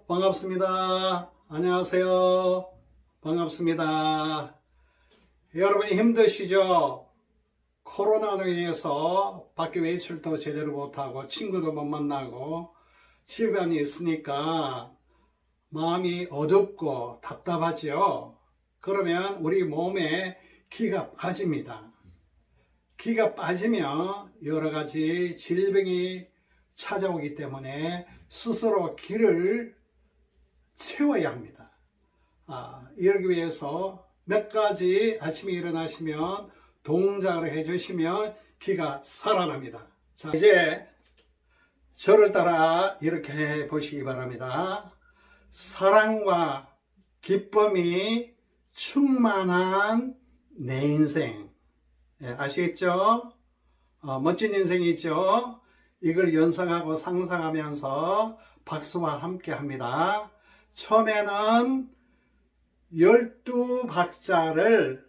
반갑습니다. 안녕하세요. 반갑습니다. 여러분이 힘드시죠? 코로나로 인해서 밖에 외출도 제대로 못하고 친구도 못 만나고 집안이 있으니까 마음이 어둡고 답답하죠? 그러면 우리 몸에 기가 빠집니다. 기가 빠지면 여러 가지 질병이 찾아오기 때문에 스스로 기를 채워야 합니다. 아, 이러기 위해서 몇 가지 아침에 일어나시면 동작을 해주시면 기가 살아납니다. 자, 이제 저를 따라 이렇게 해 보시기 바랍니다. 사랑과 기쁨이 충만한 내 인생. 예, 아시겠죠? 어, 멋진 인생이죠? 이걸 연상하고 상상하면서 박수와 함께 합니다. 처음에는 12박자를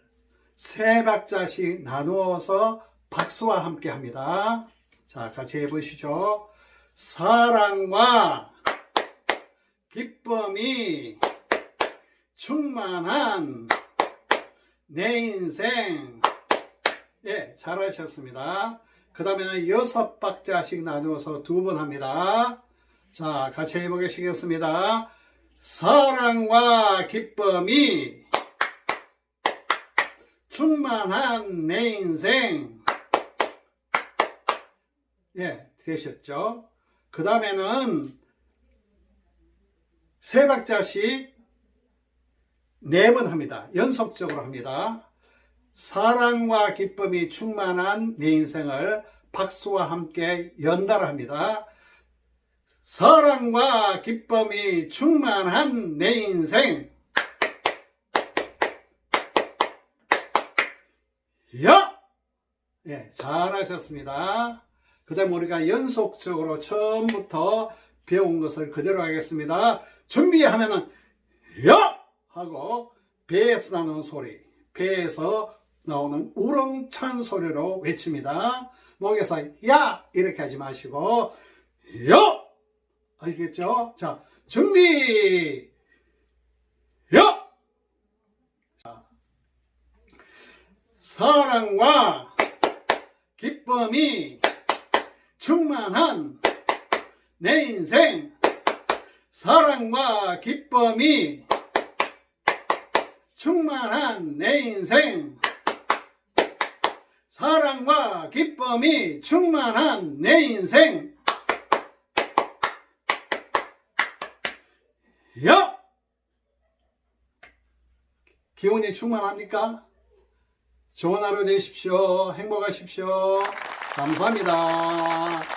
세 박자씩 나누어서 박수와 함께 합니다. 자, 같이 해보시죠. 사랑과 기쁨이 충만한 내 인생. 예, 잘하셨습니다. 그 다음에는 여섯 박자씩 나누어서 두 번 합니다. 자, 같이 해보겠습니다. 사랑과 기쁨이 충만한 내 인생. 예, 되셨죠? 그 다음에는 세 박자씩 네 번 합니다. 연속적으로 합니다. 사랑과 기쁨이 충만한 내 인생을 박수와 함께 연달합니다. 사랑과 기쁨이 충만한 내 인생. 야! 예, 잘하셨습니다. 그 다음 우리가 연속적으로 처음부터 배운 것을 그대로 하겠습니다. 준비하면은, 야! 하고, 배에서 나는 소리, 배에서 나오는 우렁찬 소리로 외칩니다. 목에서 야! 이렇게 하지 마시고, 야! 아시겠죠? 자, 준비! 야! 자, 사랑과 기쁨이 충만한 내 인생. 사랑과 기쁨이 충만한 내 인생. 사랑과 기쁨이 충만한 내 인생. 야! 기운이 충만합니까? 좋은 하루 되십시오. 행복하십시오. 감사합니다.